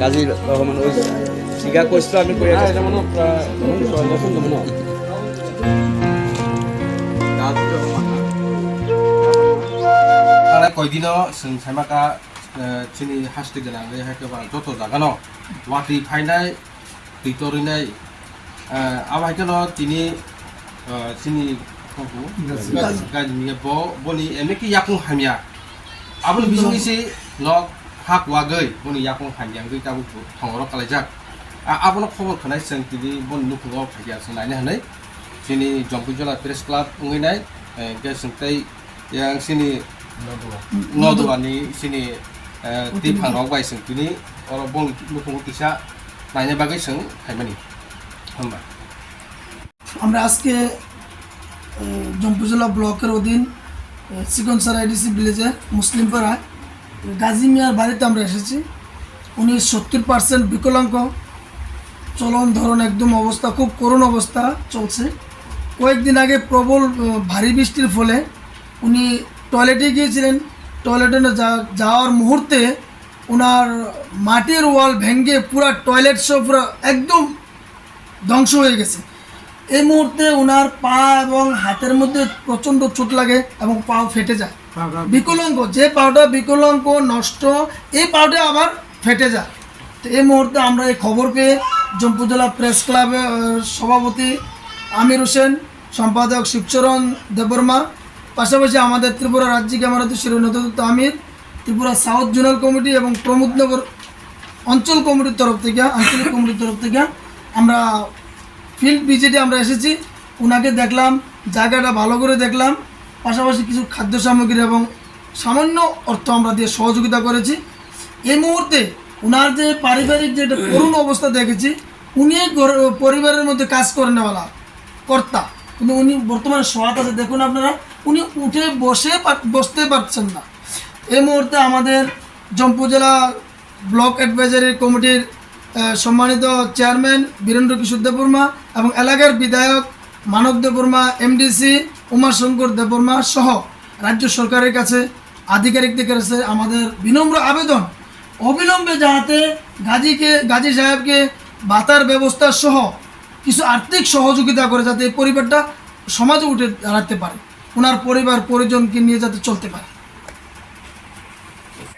কাজী রহমান ওই জিগা কইছিল আমি কইয়া যাচ্ছি মনে পছন্দ মনে মানে কয়দিন সিং সাইমাকা চিনি হাসতে গেলাম একেবারে যত জায়গা ন ওয়াটি ফাইনাই বিতরিনাই আবার কেন তিনি চিনি গাজমিয়া বলি এমনি কি ইয়াকুং হামিয়া? আবুল বিজুগিসি লগ hak wagai boni yakung hangyang gui tabu tu thongrok kalaijak abono khobor khonai seng tini bon nukhungo khaiya sunaini hanai sini jompujola press club unginai ge sengtai yang sini nodua ni sini ti phangrok bai seng tini oro bon nukhungo kisa নাইনে বাগে song খাইমানি হম্বা আমরা আজকে জম্পুজলা ব্লকের অধীন সিকনসার IDC ভিলেজের মুসলিম পাড়ায় গাজী মিয়ার বাড়িতে আমরা এসেছি। উনি সত্তর পার্সেন্ট বিকলাঙ্গ। চলন ধরন একদম অবস্থা, খুব করুণ অবস্থা চলছে। কয়েকদিন আগে প্রবল ভারী বৃষ্টির ফলে উনি টয়লেটে গিয়েছিলেন। টয়লেটে যাওয়ার মুহূর্তে ওনার মাটির ওয়াল ভেঙে পুরা টয়লেট সব একদম ধ্বংস হয়ে গেছে। এই মুহূর্তে ওনার পা এবং হাতের মধ্যে প্রচণ্ড চোট লাগে এবং পাও ফেটে যায়। বিকলাঙ্গ, যে পাওটা বিকলাঙ্গ, নষ্ট, এই পাওটা আবার ফেটে যায়। তো এই মুহূর্তে আমরা এই খবর পেয়ে জম্পু জেলা প্রেস ক্লাবের সভাপতি আমির হোসেন, সম্পাদক শিবচরণ দেববর্মা, পাশাপাশি আমাদের ত্রিপুরা রাজ্যিক আমারত শিরোন্নত আমির, ত্রিপুরা সাউথ জোনাল কমিটি এবং প্রমোদনগর অঞ্চল কমিটির তরফ থেকে, আঞ্চলিক কমিটির তরফ থেকে আমরা ফিল্ড ভিজিটে আমরা এসেছি। ওনাকে দেখলাম, জায়গাটা ভালো করে দেখলাম। পাশাপাশি কিছু খাদ্য সামগ্রী এবং সামান্য অর্থ আমরা দিয়ে সহযোগিতা করেছি। এই মুহূর্তে ওনার যে পারিবারিক যে একটা করুণ অবস্থা দেখেছি, উনি পরিবারের মধ্যে কাজ করে নেওয়ালা কর্তা। কিন্তু উনি বর্তমানে সহায়ত আছে, দেখুন আপনারা, উনি উঠে বসে বসতে পারছেন না। এই মুহূর্তে আমাদের জম্পু জেলা ব্লক অ্যাডভাইজারি কমিটির সম্মানিত চেয়ারম্যান বীরেন্দ্র কিশোর দেববর্মা এবং এলাকার বিধায়ক মানব দেববর্মা, এমডিসি উমাশঙ্কর দেববর্মা সহ রাজ্য সরকারের কাছে আধিকারিকদের কাছে আমাদের বিনম্র আবেদন। অবিলম্বে যাহাতে গাজীকে, গাজী সাহেবকে বাতার ব্যবস্থা সহ কিছু আর্থিক সহযোগিতা করে যাতে এই পরিবারটা সমাজে উঠে দাঁড়াতে পারে। ওনার পরিবার, পরিজনকে নিয়ে যাতে চলতে পারে।